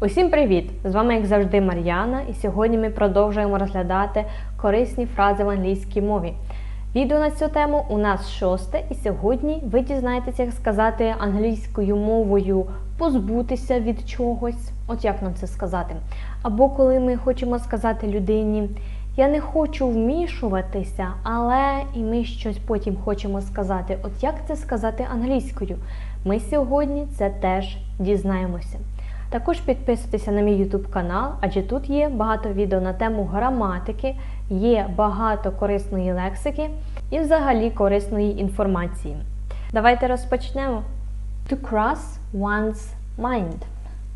Усім привіт! З вами, як завжди, Мар'яна, і сьогодні ми продовжуємо розглядати корисні фрази в англійській мові. Відео на цю тему у нас шосте, і сьогодні ви дізнаєтеся, як сказати англійською мовою позбутися від чогось. От як нам це сказати? Або коли ми хочемо сказати людині, я не хочу вмішуватися, але і ми щось потім хочемо сказати. От як це сказати англійською? Ми сьогодні це теж дізнаємося. Також підписуйтеся на мій YouTube канал, адже тут є багато відео на тему граматики, є багато корисної лексики і взагалі корисної інформації. Давайте розпочнемо. To cross one's mind.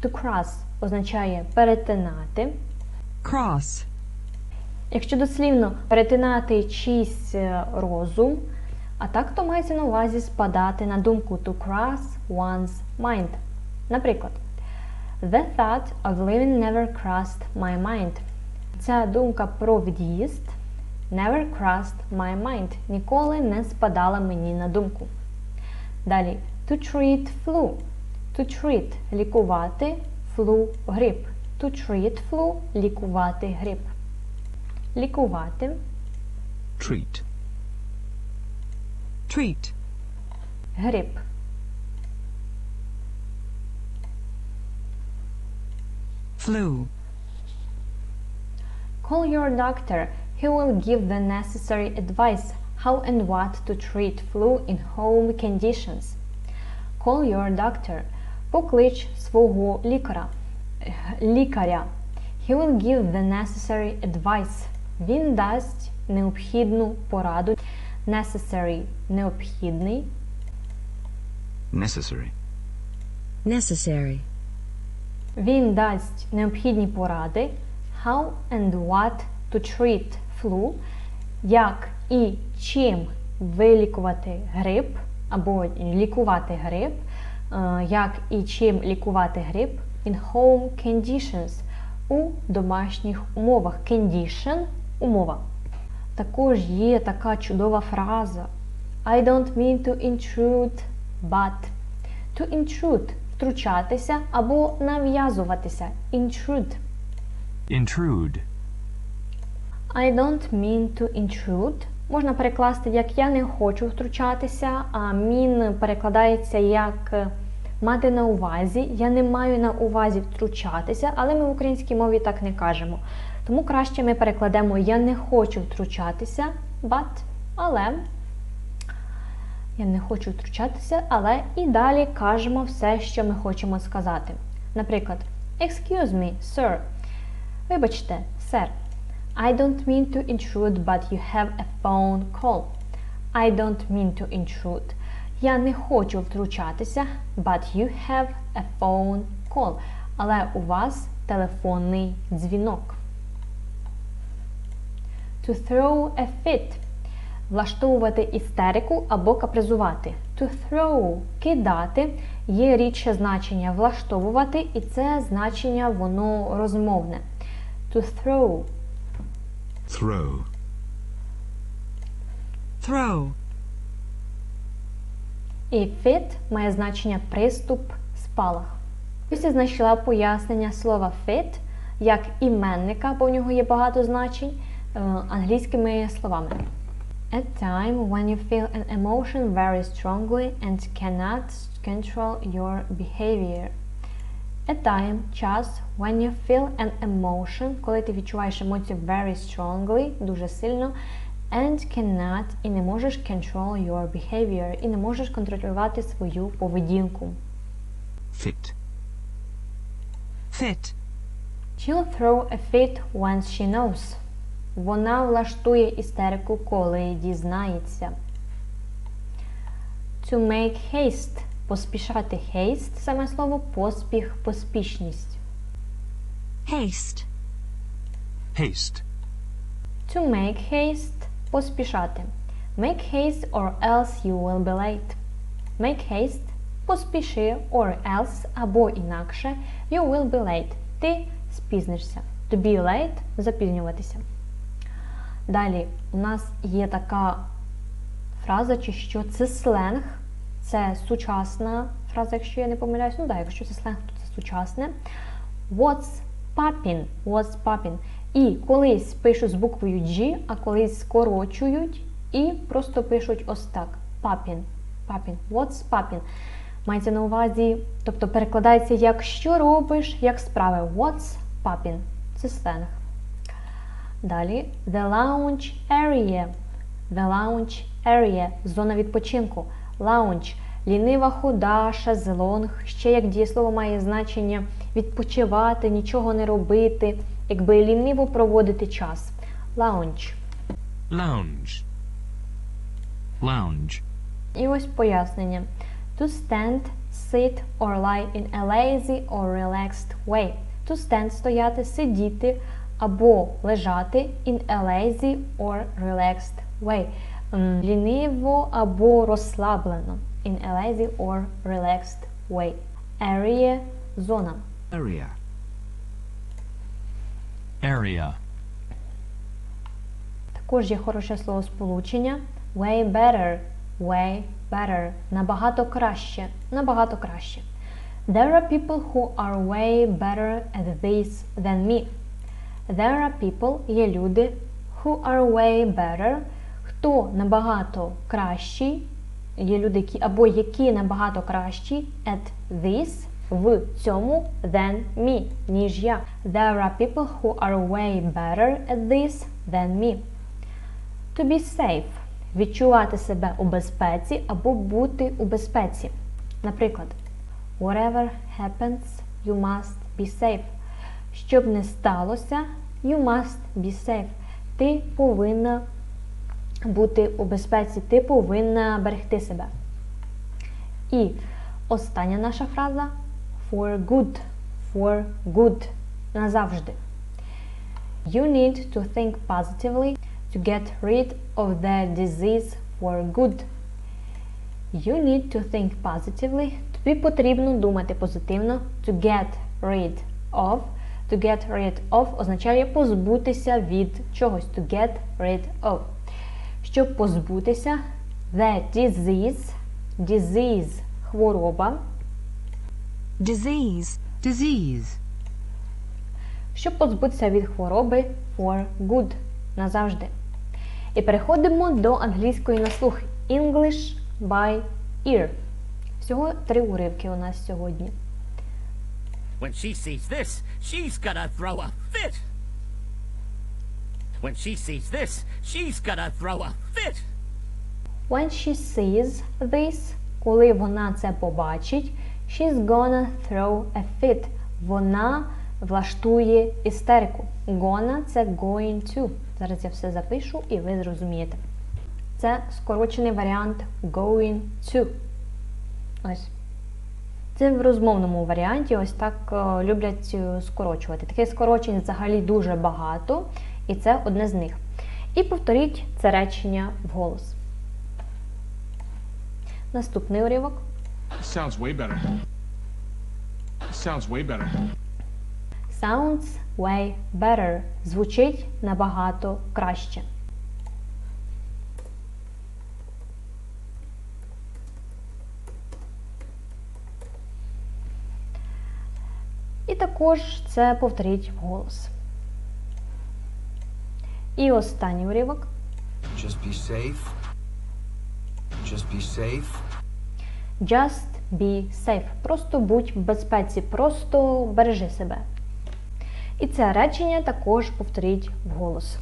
To cross означає перетинати. cross, Якщо дослівно перетинати чийсь е, розум, а так то мається на увазі спадати на думку to cross one's mind. Наприклад, The thought of living never crossed my mind. Ця думка про від'їзд never crossed my mind. Ніколи не спадала мені на думку. Далі to treat flu. To treat лікувати flu грип. To treat flu лікувати грип. Лікувати, treat, treat, грип. flu, Call your doctor. He will give the necessary advice how and what to treat flu in home conditions. Call your doctor. Поклич свого лікаря. лікаря. He will give the necessary advice. Він дасть необхідну пораду. Necessary – необхідний. necessary, necessary, Він дасть необхідні поради how and what to treat flu, як і чим вилікувати грип або лікувати грип, е, як і чим лікувати грип in home conditions у домашніх умовах. Condition – умова. Також є така чудова фраза I don't mean to intrude, but to intrude – втручатися або нав'язуватися. Intrude. intrude, I don't mean to intrude. Можна перекласти як я не хочу втручатися, а mean перекладається як мати на увазі. Я не маю на увазі втручатися, але ми в українській мові так не кажемо. Тому краще ми перекладемо Я не хочу втручатися, but, але. Я не хочу втручатися, але і далі кажемо все, що ми хочемо сказати. Наприклад, Excuse me, sir. Вибачте, сер. I don't mean to intrude, but you have a phone call. I don't mean to intrude. Я не хочу втручатися, but you have a phone call. Але у вас телефонний дзвінок. To throw a fit. Влаштовувати істерику або капризувати. To throw кидати є рідше значення влаштовувати, і це значення воно розмовне. To throw throw, throw, і fit має значення приступ, спалах. Я знайшла пояснення слова fit як іменника, бо в нього є багато значень е, англійськими словами. A time when you feel an emotion very strongly and cannot control your behavior. A time – час when you feel an emotion, коли ти відчуваєш емоцію very strongly, дуже сильно, and cannot, і не можеш control your behavior, і не можеш контролювати свою поведінку. fit, fit, She'll throw a fit once she knows. Вона влаштує істерику, коли дізнається. To make haste. Поспішати haste – саме слово поспіх, поспішність. haste, haste, To make haste – поспішати. Make haste or else you will be late. Make haste – поспіши or else або інакше you will be late. Ти спізнишся. To be late – запізнюватися. Далі у нас є така фраза, чи що це сленг, це сучасна фраза, якщо я не помиляюсь. Ну так, якщо це сленг, то це сучасне. What's poppin? What's poppin? І колись пишуть з буквою G, а колись скорочують і просто пишуть ось так. Poppin. Poppin. What's poppin? Мається на увазі, тобто перекладається як що робиш, як справи. What's poppin? Це сленг. Далі the lounge area. The lounge area зона відпочинку. Lounge лінива хода, шезлонг. Ще як дієслово має значення відпочивати, нічого не робити, якби ліниво проводити час. Lounge. Lounge. Lounge. І ось пояснення. To stand, sit or lie in a lazy or relaxed way. To stand – стояти, сидіти або лежати in a lazy or relaxed way. Ліниво або розслаблено. In a lazy or relaxed way. Area – зона. Area. Area. Також є хороше словосполучення way better, way better, набагато краще, набагато краще. There are people who are way better at this than me. There are people є люди who are way better, хто набагато кращий, є люди, які або які набагато кращі at this в цьому than me, ніж я. There are people who are way better at this than me. To be safe відчувати себе у безпеці або бути у безпеці. Наприклад, whatever happens, you must be safe. Щоб не сталося, you must be safe. Ти повинна бути у безпеці, ти повинна берегти себе. І остання наша фраза for good. For good. Назавжди. You need to think positively to get rid of the disease for good. You need to think positively. Тобі потрібно думати позитивно. To get rid of. To get rid of означає позбутися від чогось. To get rid of. Щоб позбутися the disease. Disease – хвороба. Disease. Disease. щоб позбутися від хвороби for good назавжди. І переходимо до англійської на слух English by ear. Всього три уривки у нас сьогодні. When she sees this, she's gonna throw a fit. When she sees this, she's gonna throw a fit. When she sees this, коли вона це побачить, she's gonna throw a fit. Вона влаштує істерику. Gonna – це going to. Зараз я все запишу і ви зрозумієте. Це скорочений варіант going to. Ось. Це в розмовному варіанті ось так е, люблять е, скорочувати. Таких скорочень взагалі дуже багато, і це одне з них. І повторіть це речення вголос. Наступний уривок. Sounds way better. Sounds way better. Sounds way better. Звучить набагато краще. І також це повторіть вголос. І останній уривок. Just be safe. Just be safe. Just be safe. Просто будь в безпеці, просто бережи себе. І це речення також повторіть вголос.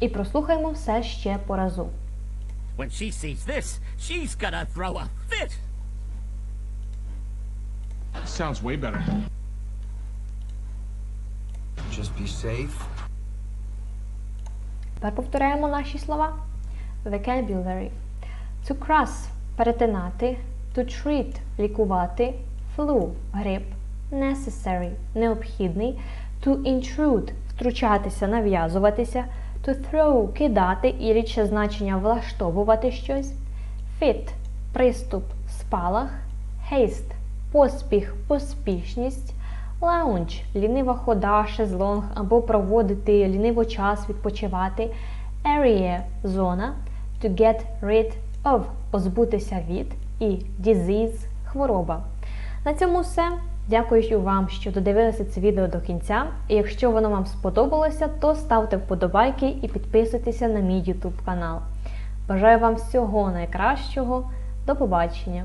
І прослухаємо все ще по разу. When she sees this, she's gonna throw a fit. Sounds way better. Just be safe. Тепер повторяємо наші слова. Vocabulary. To cross – перетинати. To treat – лікувати. Flu – грип. Necessary – необхідний. To intrude – втручатися, нав'язуватися. To throw – кидати і рідше значення влаштовувати щось. Fit – приступ, спалах. Haste – поспіх, поспішність. Lounge – лінива хода, шезлонг або проводити ліниво час, відпочивати. Area – зона. To get rid of – позбутися від. І disease – хвороба. На цьому все. Дякую вам, що додивилися це відео до кінця. І якщо воно вам сподобалося, то ставте вподобайки і підписуйтеся на мій YouTube канал. Бажаю вам всього найкращого. До побачення!